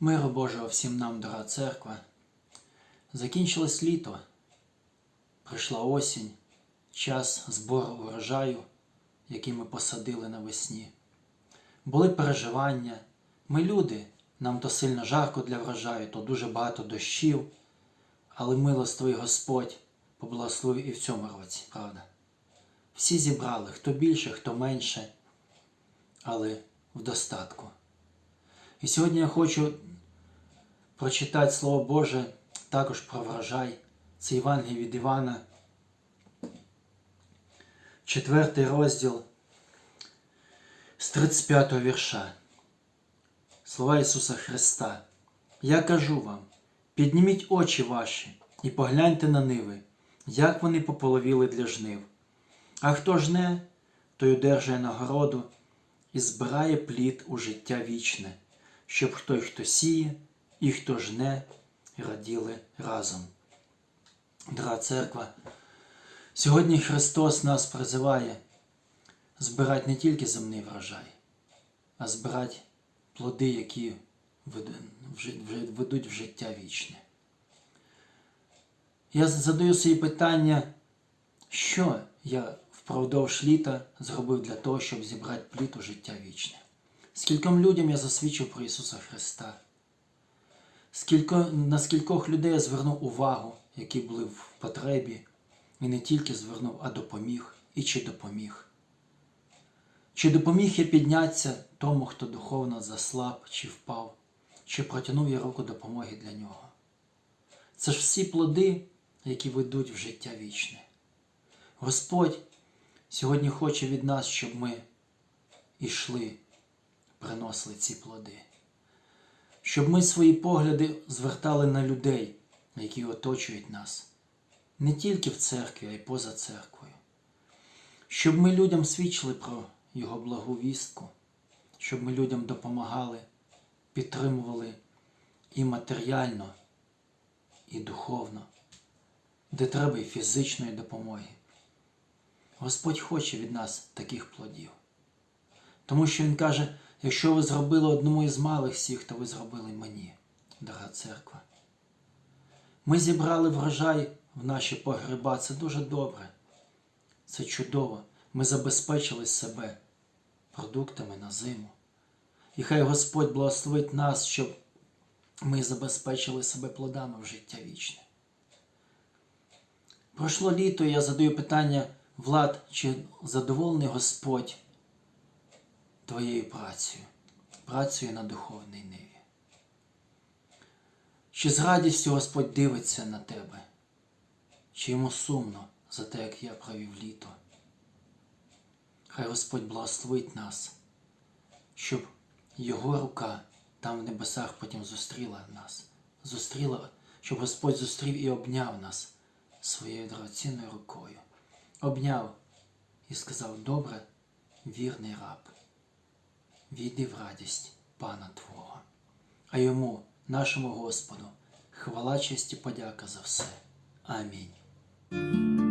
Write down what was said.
Миру Божого всім нам, дорога церква. Закінчилось літо, прийшла осінь, час збору урожаю, який ми посадили навесні. Були переживання. Ми люди, нам то сильно жарко для врожаю, то дуже багато дощів, але милостивий Господь поблагословив і в цьому році, правда. Всі зібрали, хто більше, хто менше, але в достатку. І сьогодні я хочу прочитати Слово Боже також про врожай. Це Євангеліє від Івана, четвертий розділ з 35 вірша. Слова Ісуса Христа. Я кажу вам, підніміть очі ваші і погляньте на ниви, як вони пополовіли для жнив. А хто жне, той одержує нагороду і збирає плід у життя вічне, щоб той, хто сіє, і хто жне, раділи разом. Дорога церква, сьогодні Христос нас призиває збирати не тільки земний врожай, а збирати плоди, які ведуть в життя вічне. Я задаю собі питання, що я впродовж літа зробив для того, щоб зібрати плід у життя вічне. Скільком людям я засвідчив про Ісуса Христа. Скілько, на скількох людей я звернув увагу, які були в потребі, і не тільки звернув, а допоміг і чи допоміг. Чи допоміг я піднятися тому, хто духовно заслаб чи впав, чи протягнув я руку допомоги для нього. Це ж всі плоди, які ведуть в життя вічне. Господь сьогодні хоче від нас, щоб ми ішли, приносили ці плоди щоб ми свої погляди звертали на людей, які оточують нас, не тільки в церкві, а й поза церквою. Щоб ми людям свідчили про Його благу вістку, щоб ми людям допомагали, підтримували і матеріально, і духовно, де треба і фізичної допомоги. Господь хоче від нас таких плодів. Тому що Він каже, Якщо ви зробили одному із малих всіх, то ви зробили мені, дорога церква. Ми зібрали врожай в наші погреба. Це дуже добре. Це чудово. Ми забезпечили себе продуктами на зиму. І хай Господь благословить нас, щоб ми забезпечили себе плодами в життя вічне. Пройшло літо, і я задаю питання, Влад, чи задоволений Господь твоєю працею, працею на духовній ниві. Чи з радістю Господь дивиться на тебе, чи йому сумно за те, як я провів літо? Хай Господь благословить нас, щоб Його рука там в небесах потім зустріла нас, зустріла, щоб Господь зустрів і обняв нас своєю дорогоцінною рукою. Обняв і сказав, добре, вірний раб війди в радість Пана Твого, а йому, нашому Господу, хвала честь і подяка за все. Амінь.